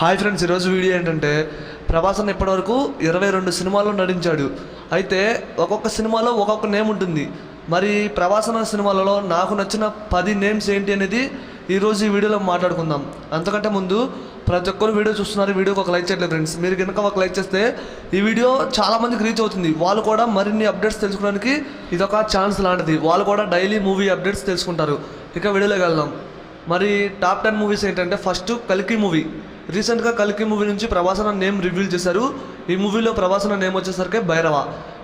Hi friends ఈరోజు video ఏంటంటే ప్రభాసన్ ఇప్పటివరకు ఇరవై రెండు సినిమాల్లో నటించాడు. అయితే ఒక్కొక్క సినిమాలో ఒక్కొక్క నేమ్ ఉంటుంది. మరి ప్రభాసన సినిమాలలో నాకు నచ్చిన పది నేమ్స్ ఏంటి అనేది ఈరోజు ఈ వీడియోలో మాట్లాడుకుందాం. అంతకంటే ముందు ప్రతి ఒక్కరు వీడియో చూస్తున్నారు వీడియోకి ఒక లైక్ చేయట్లేదు ఫ్రెండ్స్. మీరు కనుక ఒక లైక్ చేస్తే ఈ వీడియో చాలామందికి రీచ్ అవుతుంది. వాళ్ళు కూడా మరిన్ని అప్డేట్స్ తెలుసుకోవడానికి ఇదొక ఛాన్స్ లాంటిది. వాళ్ళు కూడా డైలీ మూవీ అప్డేట్స్ తెలుసుకుంటారు. ఇక వీడియోలోకి వెళ్దాం. మరి టాప్ టెన్ మూవీస్ ఏంటంటే ఫస్ట్ కల్కి మూవీ. రీసెంట్గా కల్కి మూవీ నుంచి ప్రభాసన నేమ్ రివీల్ చేశారు. ఈ మూవీలో ప్రభాసన నేమ్ వచ్చేసరికి భైరవ.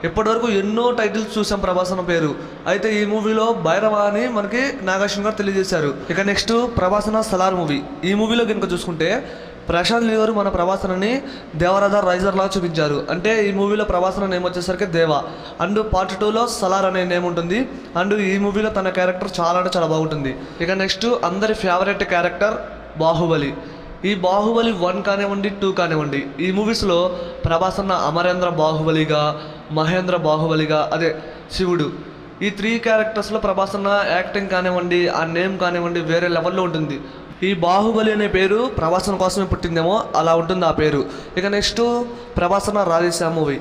ఇప్పటివరకు ఎన్నో టైటిల్స్ చూసాం ప్రభాసన పేరు. అయితే ఈ మూవీలో భైరవ అని మనకి నాగార్జున గారు తెలియజేశారు. ఇక నెక్స్ట్ ప్రభాసన సలార్ మూవీ. ఈ మూవీలో కనుక చూసుకుంటే ప్రశాంత్ లీవ్ గారు మన ప్రభాసనని దేవరాధ రైజర్ లాగా చూపించారు. అంటే ఈ మూవీలో ప్రభాసన నేమ్ వచ్చేసరికి దేవ. అండ్ పార్ట్ టూలో సలార్ అనే నేమ్ ఉంటుంది. అండ్ ఈ మూవీలో తన క్యారెక్టర్ చాలా అంటే చాలా బాగుంటుంది. ఇక నెక్స్ట్ అందరి ఫేవరెట్ క్యారెక్టర్ బాహుబలి. ఈ బాహుబలి వన్ కానివ్వండి టూ కానివ్వండి ఈ మూవీస్లో ప్రభాసన్న అమరేంద్ర బాహుబలిగా మహేంద్ర బాహుబలిగా అదే శివుడు. ఈ త్రీ క్యారెక్టర్స్లో ప్రభాస్ అన్న యాక్టింగ్ కానివ్వండి ఆ నేమ్ కానివ్వండి వేరే లెవెల్లో ఉంటుంది. ఈ బాహుబలి అనే పేరు ప్రభాసన కోసమే పుట్టిందేమో అలా ఉంటుంది ఆ పేరు. ఇక నెక్స్ట్ ప్రభాసన రాధేశా మూవీ.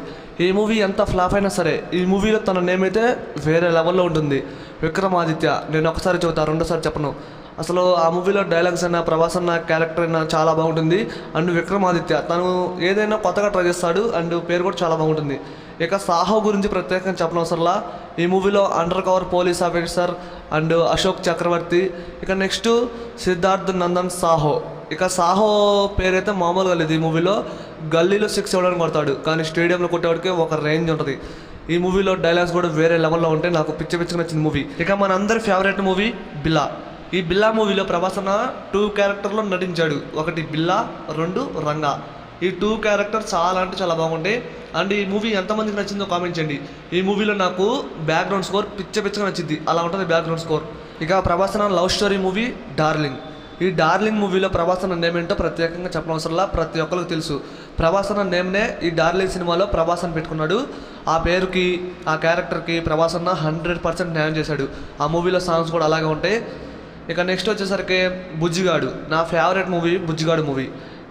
ఈ మూవీ ఎంత ఫ్లాప్ అయినా సరే ఈ మూవీలో తన నేమ్ అయితే వేరే లెవెల్లో ఉంటుంది. విక్రమాదిత్య నేను ఒకసారి చెబుతా రెండోసారి చెప్పను. అసలు ఆ మూవీలో డైలాగ్స్ అయినా ప్రభాస్ అన్న క్యారెక్టర్ అయినా చాలా బాగుంటుంది. అండ్ విక్రమాదిత్య తను ఏదైనా కొత్తగా ట్రై చేస్తాడు అండ్ పేరు కూడా చాలా బాగుంటుంది. ఇక సాహో గురించి ప్రత్యేకంగా చెప్పనవసరంలా ఈ మూవీలో undercover police officer and Ashok Chakravarthi. ఇక నెక్స్ట్ సిద్ధార్థ్ నందన్ సాహో. ఇక సాహో పేరైతే మామూలుగా లేదు ఈ మూవీలో. గల్లీలో సిక్స్ ఇవ్వడానికి కొడతాడు కానీ స్టేడియంలో కొట్టేవాడికి ఒక రేంజ్ ఉంటుంది. ఈ మూవీలో డైలాగ్స్ కూడా వేరే లెవెల్లో ఉంటాయి. నాకు పిచ్చి పిచ్చి నచ్చిన మూవీ ఇక మన అందరి ఫేవరెట్ మూవీ బిలా. ఈ బిల్లా మూవీలో ప్రభాసన టూ క్యారెక్టర్లో నటించాడు. ఒకటి బిల్లా రెండు రంగా. ఈ టూ క్యారెక్టర్ చాలా అంటే చాలా బాగుంటాయి అండ్ ఈ మూవీ ఎంతమందికి నచ్చిందో కామెంట్ చేయండి. ఈ మూవీలో నాకు బ్యాక్గ్రౌండ్ స్కోర్ పిచ్చ పిచ్చగా నచ్చింది. అలా ఉంటుంది బ్యాక్గ్రౌండ్ స్కోర్. ఇక ప్రభాసన లవ్ స్టోరీ మూవీ డార్లింగ్. ఈ డార్లింగ్ మూవీలో ప్రభాసన నేమ్ ఏంటో ప్రత్యేకంగా చెప్పనవసరంలా ప్రతి ఒక్కరికి తెలుసు. ప్రభాసన నేమ్నే ఈ డార్లింగ్ సినిమాలో ప్రభాసన్ పెట్టుకున్నాడు. ఆ పేరుకి ఆ క్యారెక్టర్కి ప్రభాసన్న హండ్రెడ్ పర్సెంట్ న్యాయం చేశాడు. ఆ మూవీలో సాంగ్స్ కూడా అలాగే ఉంటాయి. ఇక నెక్స్ట్ వచ్చేసరికి బుజ్జిగాడు. నా ఫేవరెట్ మూవీ బుజ్జిగాడు మూవీ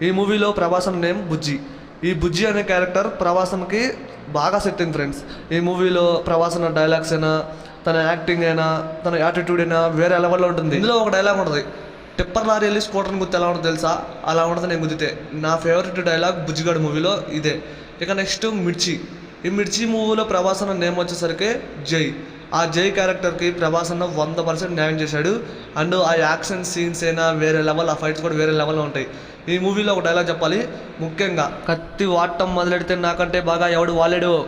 ఈ మూవీలో ప్రభాసం నేమ్ బుజ్జి. ఈ బుజ్జి అనే క్యారెక్టర్ ప్రభాసన్కి బాగా సెట్ అయింది ఫ్రెండ్స్ ఈ మూవీలో ప్రభాసన డైలాగ్స్ అయినా తన యాక్టింగ్ అయినా తన యాటిట్యూడ్ అయినా వేరే లెవెల్లో ఉంటుంది. ఇందులో ఒక డైలాగ్ ఉంటుంది. టిప్పర్ లారీ వెళ్ళి స్కూటర్ని గుర్తు ఎలా ఉంటుంది తెలుసా? అలా ఉంటుంది నేను గుద్దితే. నా ఫేవరెట్ డైలాగ్ బుజ్జిగాడు మూవీలో ఇదే. ఇక నెక్స్ట్ మిర్చి. ఈ మిర్చి మూవీలో ప్రభాస్ నేమ్ వచ్చేసరికి జై. ఆ జై క్యారెక్టర్కి ప్రభాస్ అన్న వంద పర్సెంట్ న్యాయం చేశాడు. అండ్ ఆ యాక్షన్ సీన్స్ అయినా వేరే లెవెల్ ఆ ఫైట్స్ కూడా వేరే లెవెల్లో ఉంటాయి. ఈ మూవీలో ఒక డైలాగ్ చెప్పాలి. ముఖ్యంగా కత్తి వాడటం మొదలెడితే నాకంటే బాగా ఎవడు వాలేడు?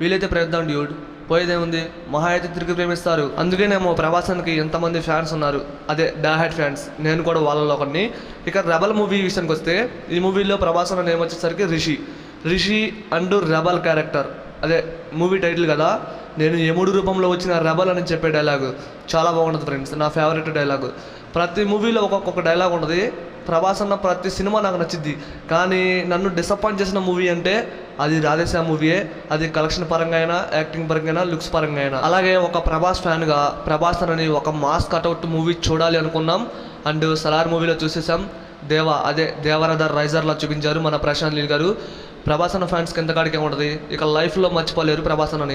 వీలైతే ప్రయత్నం డ్యూడ్. పోయేదేముంది మహా అయితే తిరిగి ప్రేమిస్తారు. అందుకేనేమో ప్రభాసన్కి ఎంతమంది ఫ్యాన్స్ ఉన్నారు. అదే డాహెడ్ ఫ్యాన్స్. నేను కూడా వాళ్ళలో ఒకరిని ఇక రెబల్ మూవీ విషయానికి వస్తే ఈ మూవీలో ప్రభాసన్ నేమ్ వచ్చేసరికి Rishi. Rishi and rebel character. అదే మూవీ టైటిల్ కదా. నేను యముడు రూపంలో వచ్చిన రెబల్ అని చెప్పే డైలాగు చాలా బాగుంటుంది ఫ్రెండ్స్ నా ఫేవరెట్ డైలాగు ప్రతి మూవీలో ఒక్కొక్క డైలాగ్ ఉంటుంది. ప్రభాస్ అన్న ప్రతి సినిమా నాకు నచ్చింది కానీ నన్ను డిసప్పాయింట్ చేసిన మూవీ అంటే అది రాధేశ్యామ్ మూవీయే అది కలెక్షన్ పరంగా అయినా యాక్టింగ్ పరంగా అయినా లుక్స్ పరంగా అయినా. అలాగే ఒక ప్రభాస్ ఫ్యాన్గా ప్రభాస్ అని ఒక మాస్ కటౌట్ మూవీ చూడాలి అనుకున్నాం. అండ్ సలార్ మూవీలో చూసేసాం దేవా అదే దేవరధర్ రైజర్లా చూపించారు మన ప్రశాంత్ లీల్ గారు. ప్రభాసన అన్న ఫ్యాన్స్కి ఎంతకాడికి ఉంటుంది? ఇక లైఫ్లో మర్చిపోలేరు ప్రభాస్